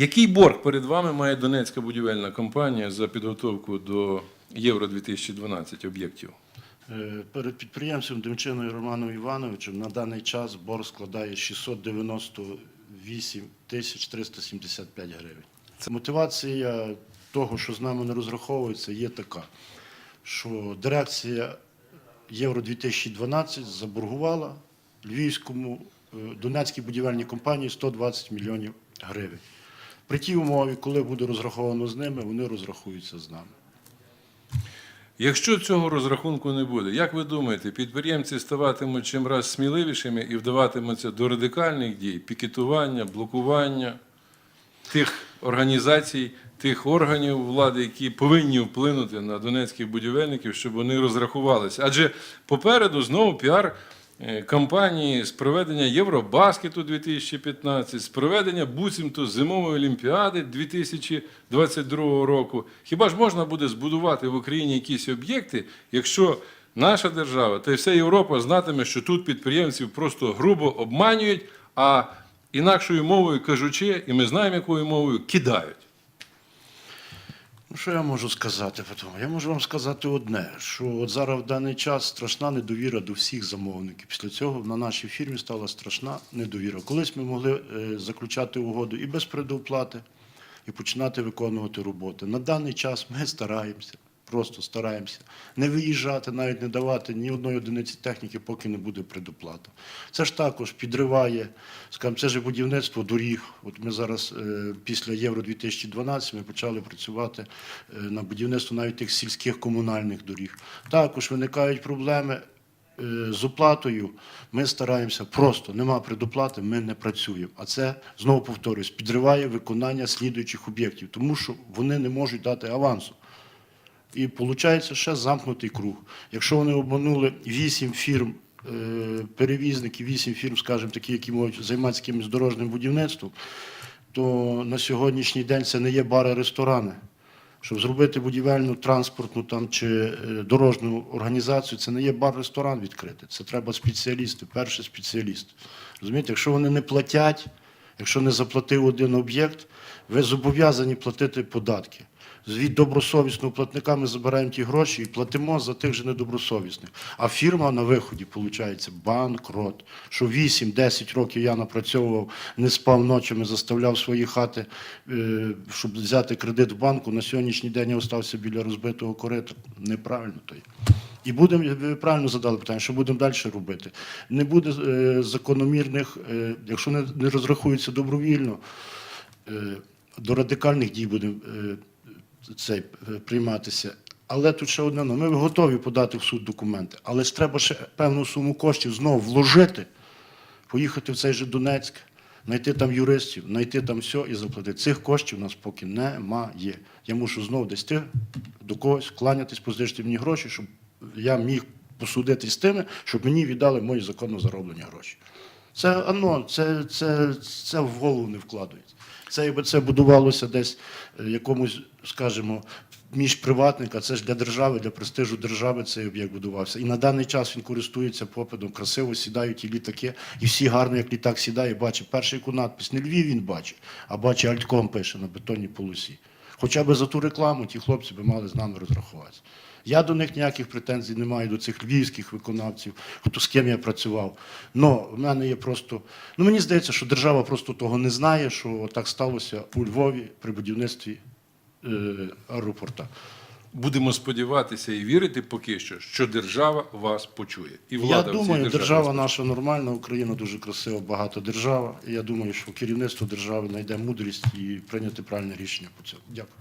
Який борг перед вами має Донецька будівельна компанія за підготовку до Євро 2012 об'єктів? Е, Перед підприємцем Демчиною Романом Івановичем на даний час борг складає 698 тисяч 375 гривень. Це мотивація того, що з нами не розраховується, є така, що дирекція Євро 2012 заборгувала Львівському е, Донецькій будівельній компанії 120 мільйонів гривень. При тій умові, коли буде розраховано з ними, вони розрахуються з нами. Якщо цього розрахунку не буде, як ви думаєте, підприємці ставатимуть чимраз сміливішими і вдаватимуться до радикальних дій, пікетування, блокування тих організацій, тих органів влади, які повинні вплинути на донецьких будівельників, щоб вони розрахувалися? Адже попереду знову піар. Е, Кампанії з проведення Євробаскету 2015, з проведення буцімто зимової олімпіади 2022 року. Хіба ж можна буде збудувати в Україні якісь об'єкти, якщо наша держава та й вся Європа знатиме, що тут підприємців просто грубо обманюють, а інакшою мовою кажучи, і ми знаємо, якою мовою кидають. Ну, що я можу сказати? Потім? Я можу вам сказати одне: що от зараз в даний час страшна недовіра до всіх замовників. Після цього на нашій фірмі стала страшна недовіра. Колись ми могли е, заключати угоду і без предоплати, і починати виконувати роботи. На даний час ми стараємося. Просто стараємося не виїжджати, навіть не давати ні одної одиниці техніки, поки не буде предоплата. Це ж також підриває, скажімо, це ж будівництво доріг. От ми зараз е, після Євро 2012 ми почали працювати е, на будівництво навіть тих сільських комунальних доріг. Також виникають проблеми е, з оплатою. Ми стараємося просто нема предоплати, ми не працюємо. А це знову повторюсь, підриває виконання слідуючих об'єктів, тому що вони не можуть дати авансу. І виходить ще замкнутий круг. Якщо вони обманули вісім фірм, е, перевізників, вісім фірм, скажімо, такі, які можуть займатися якимось дорожнім будівництвом, то на сьогоднішній день це не є бари, ресторани. Щоб зробити будівельну, транспортну там, чи е, дорожню організацію, це не є бар-ресторан відкрити. Це треба спеціалісти, перший спеціаліст. Розумієте, якщо вони не платять, якщо не заплатив один об'єкт, ви зобов'язані платити податки. Від добросовісного платника ми забираємо ті гроші і платимо за тих же недобросовісних. А фірма на виході, виходить, банкрот. Що 8-10 років я напрацьовував, не спав ночами, заставляв свої хати, е, щоб взяти кредит в банку. На сьогоднішній день я остався біля розбитого корита. Неправильно то є. І будемо, ви правильно задали питання, що будемо далі робити. Не буде е, закономірних, е, якщо не, не розрахується добровільно, е, до радикальних дій будемо е, е, прийматися. Але тут ще одне, ну, ми готові подати в суд документи, але ж треба ще певну суму коштів знову вложити, поїхати в цей же Донецьк, знайти там юристів, знайти там все і заплатити. Цих коштів у нас поки немає. Я мушу знову десь йти до когось, кланятись, позичити мені гроші, щоб я міг посудити з тими, щоб мені віддали мої законно зароблені гроші. Це ано, це, це, це в голову не вкладається. Це якби це будувалося десь е, якомусь, скажімо, між приватника, це ж для держави, для престижу держави цей об'єкт будувався. І на даний час він користується попитом, красиво сідають і літаки, і всі гарно, як літак сідає, бачить. Перший яку надпис не Львів він бачить, а бачить Альтком пише на бетонній полосі. Хоча б за ту рекламу ті хлопці би мали з нами розрахуватися. Я до них ніяких претензій не маю до цих львівських виконавців, хто з ким я працював. Но в мене є просто. Ну мені здається, що держава просто того не знає, що так сталося у Львові при будівництві е, аеропорта. Будемо сподіватися і вірити поки що, що держава вас почує. І влада я думаю, держава наша нормальна, Україна дуже красива, багато держава. І я думаю, що керівництво держави знайде мудрість і прийняти правильне рішення по цьому. Дякую.